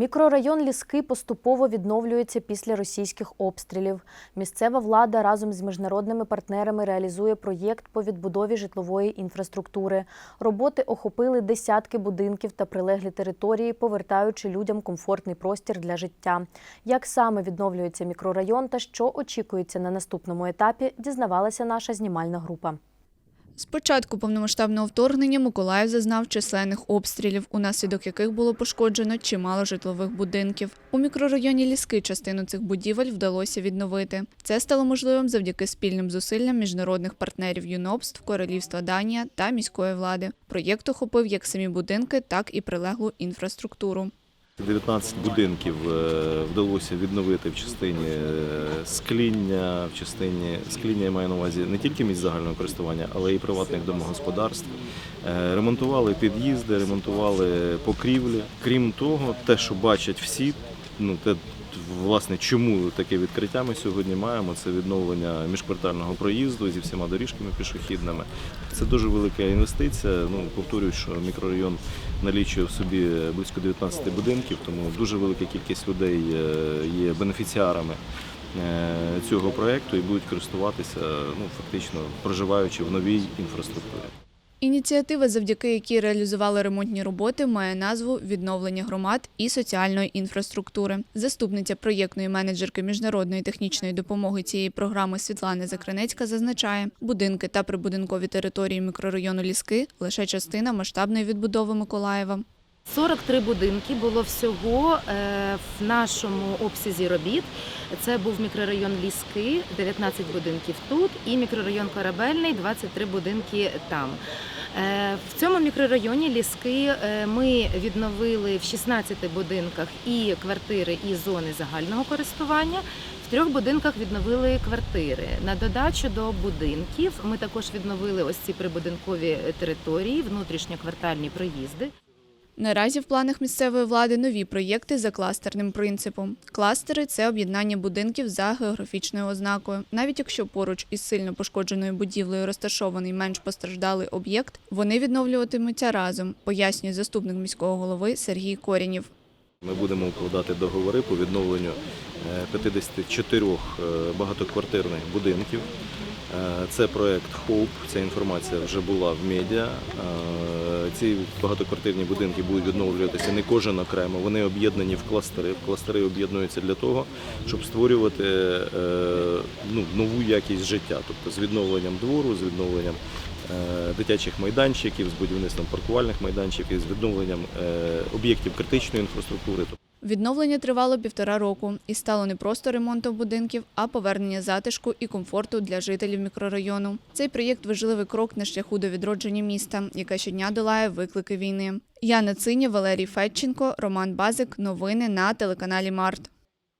Мікрорайон Ліски поступово відновлюється після російських обстрілів. Місцева влада разом з міжнародними партнерами реалізує проєкт по відбудові житлової інфраструктури. Роботи охопили десятки будинків та прилеглі території, повертаючи людям комфортний простір для життя. Як саме відновлюється мікрорайон та що очікується на наступному етапі, дізнавалася наша знімальна група. З початку повномасштабного вторгнення Миколаїв зазнав численних обстрілів, унаслідок яких було пошкоджено чимало житлових будинків. У мікрорайоні Ліски частину цих будівель вдалося відновити. Це стало можливим завдяки спільним зусиллям міжнародних партнерів юнобств, Королівства Данія та міської влади. Проєкт охопив як самі будинки, так і прилеглу інфраструктуру. 19 будинків е, вдалося відновити в частині е, скління, в частині скління я маю на увазі не тільки місць загального користування, але й приватних домогосподарств. Е, Ремонтували під'їзди, ремонтували покрівлі. Крім того, те, що бачать всі, ну те. Власне, чому таке відкриття ми сьогодні маємо? Це відновлення міжквартального проїзду зі всіма доріжками пішохідними. Це дуже велика інвестиція. Ну повторюю, що мікрорайон налічує в собі близько 19 будинків, тому дуже велика кількість людей е, є бенефіціарами е, цього проекту і будуть користуватися, ну фактично проживаючи в новій інфраструктурі. Ініціатива, завдяки якій реалізували ремонтні роботи, має назву Відновлення громад і соціальної інфраструктури. Заступниця проєктної менеджерки міжнародної технічної допомоги цієї програми Світлана Закринецька зазначає, будинки та прибудинкові території мікрорайону Ліски лише частина масштабної відбудови Миколаєва. 43 будинки було всього е, в нашому обсязі робіт. Це був мікрорайон Ліски, 19 будинків тут, і мікрорайон Корабельний, 23 будинки там. Е, В цьому мікрорайоні Ліски е, ми відновили в 16 будинках і квартири, і зони загального користування. В трьох будинках відновили квартири. На додачу до будинків ми також відновили ось ці прибудинкові території, внутрішньоквартальні проїзди. Наразі в планах місцевої влади нові проєкти за кластерним принципом. Кластери це об'єднання будинків за географічною ознакою. Навіть якщо поруч із сильно пошкодженою будівлею розташований менш постраждалий об'єкт, вони відновлюватимуться разом, пояснює заступник міського голови Сергій Корінів. Ми будемо укладати договори по відновленню е, 54 е, багатоквартирних будинків. Е, Це проект HOPE, ця інформація вже була в медіа. Ці багатоквартирні будинки будуть відновлюватися не кожен окремо, вони об'єднані в кластери. Кластери об'єднуються для того, щоб створювати е, ну, нову якість життя, тобто з відновленням двору, з відновленням е, дитячих майданчиків, з будівництвом паркувальних майданчиків, з відновленням е, об'єктів критичної інфраструктури. Відновлення тривало півтора року і стало не просто ремонтом будинків, а повернення затишку і комфорту для жителів мікрорайону. Цей проєкт важливий крок на шляху до відродження міста, яке щодня долає виклики війни. Яна Циня, Валерій Федченко, Роман Базик. Новини на телеканалі Март.